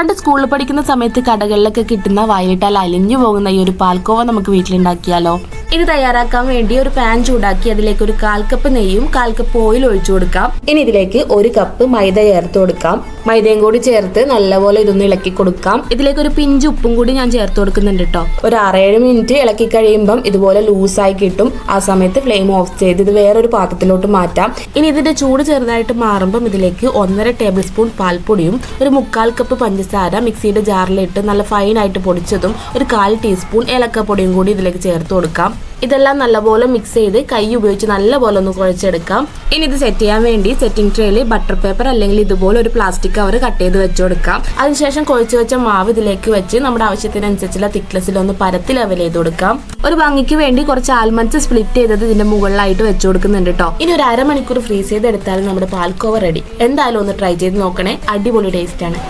പണ്ട് സ്കൂളിൽ പഠിക്കുന്ന സമയത്ത് കടകളിലൊക്കെ കിട്ടുന്ന വയലിട്ടാൽ അലിഞ്ഞു പോകുന്ന ഈ ഒരു പാൽക്കോവ നമുക്ക് വീട്ടിലുണ്ടാക്കിയാലോ? ഇത് തയ്യാറാക്കാൻ വേണ്ടി ഒരു പാൻ ചൂടാക്കി അതിലേക്ക് ഒരു കാൽ കപ്പ് നെയ്യും കാൽ കപ്പ് ഓയിൽ ഒഴിച്ചു കൊടുക്കാം. ഇനി ഇതിലേക്ക് ഒരു കപ്പ് മൈദ ചേർത്ത് കൊടുക്കാം. മൈദയും കൂടി ചേർത്ത് നല്ലപോലെ ഇതൊന്ന് ഇളക്കി കൊടുക്കാം. ഇതിലേക്ക് ഒരു പിഞ്ച് ഉപ്പും കൂടി ഞാൻ ചേർത്ത് കൊടുക്കുന്നുണ്ട് കേട്ടോ ഒരു ആറേഴ് മിനിറ്റ് ഇളക്കി കഴിയുമ്പം ഇതുപോലെ ലൂസായി കിട്ടും. ആ സമയത്ത് ഫ്ലെയിം ഓഫ് ചെയ്ത് ഇത് വേറൊരു പാത്രത്തിലോട്ട് മാറ്റാം. ഇനി ഇതിന്റെ ചൂട് ചെറുതായിട്ട് മാറുമ്പം ഇതിലേക്ക് ഒന്നര ടേബിൾ സ്പൂൺ പാൽപ്പൊടിയും ഒരു മുക്കാൽ കപ്പ് പഞ്ചസാര മിക്സിയുടെ ജാറിലിട്ട് നല്ല ഫൈനായിട്ട് പൊടിച്ചതും ഒരു കാൽ ടീസ്പൂൺ ഏലക്കപ്പൊടിയും കൂടി ഇതിലേക്ക് ചേർത്ത് കൊടുക്കാം. ഇതെല്ലാം നല്ലപോലെ മിക്സ് ചെയ്ത് കൈ ഉപയോഗിച്ച് നല്ലപോലെ ഒന്ന് കുഴച്ചെടുക്കാം. ഇനി ഇത് സെറ്റ് ചെയ്യാൻ വേണ്ടി സെറ്റിംഗ് ട്രേയിൽ ബട്ടർ പേപ്പർ അല്ലെങ്കിൽ ഇതുപോലെ ഒരു പ്ലാസ്റ്റിക് കവർ കട്ട് ചെയ്ത് വെച്ച് കൊടുക്കാം അതിനുശേഷം കുഴച്ച് വെച്ച മാവ് ഇതിലേക്ക് വെച്ച് നമ്മുടെ ആവശ്യത്തിനനുസരിച്ചുള്ള തിക്നസ്സിൽ ഒന്ന് പരത്തി ലെവൽ ചെയ്ത് കൊടുക്കാം. ഒരു ഭംഗിക്ക് വേണ്ടി കുറച്ച് ആൽമണ്ട്സ് സ്പ്ലിറ്റ് ചെയ്തത് ഇതിന്റെ മുകളിലായിട്ട് വെച്ച് കൊടുക്കുന്നുണ്ട് കേട്ടോ ഇനി ഒരു അരമണിക്കൂർ ഫ്രീസ് ചെയ്ത് എടുത്താലും നമ്മുടെ പാൽക്കോവ റെഡി എന്തായാലും ഒന്ന് ട്രൈ ചെയ്ത് നോക്കണേ. അടിപൊളി ടേസ്റ്റ് ആണ്.